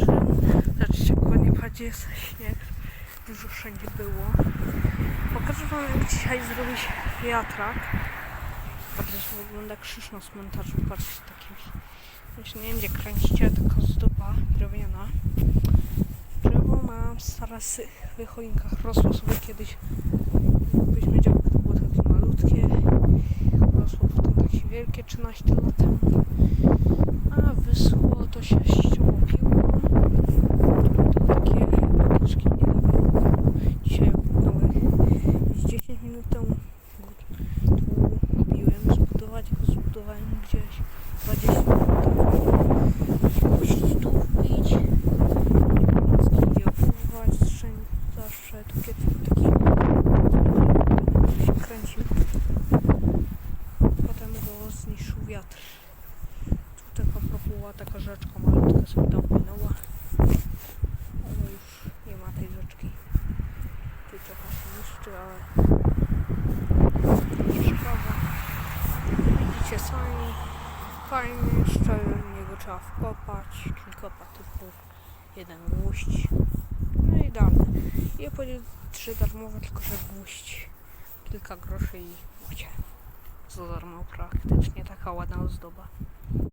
Zobaczcie, jak ładnie padnie śnieg. Dużo wszędzie było. Pokażę wam, jak dzisiaj zrobić wiatrak. Patrzcie, jak wygląda krzyż na cmentarzu. Patrzcie, taki... Właśnie nie wiem, gdzie kręcicie, taka zdoba drewniana. Drzewo ma stara sy- w choinkach. Rosło sobie kiedyś. Jakbyśmy działy, to było takie malutkie. Rosło potem takie wielkie 13 lat temu. A wyschło, to się ściąpiło. To takie patyczki niedawno. Dzisiaj upłynęły. Z 10 minut temu tu kupiłem zbudować, go zbudowałem gdzieś 20 minut tu wbić. Strzęć zawsze. Tu taki się kręcił. Potem go zniszczył wiatr. Tu taka propłyła taka rzeczka malutka sobie tam płynęła. Ale już nie ma tej rzeczki. Tu niszczy, ale nie szkoda. Widzicie sami. Fajnie, jeszcze niego trzeba wkopać. Kilka patyków, jeden gwóźdź. No i dalej. I powiedzieć trzy darmowe, tylko że gwóźdź. Kilka groszy i macie. Za darmo praktycznie taka ładna ozdoba.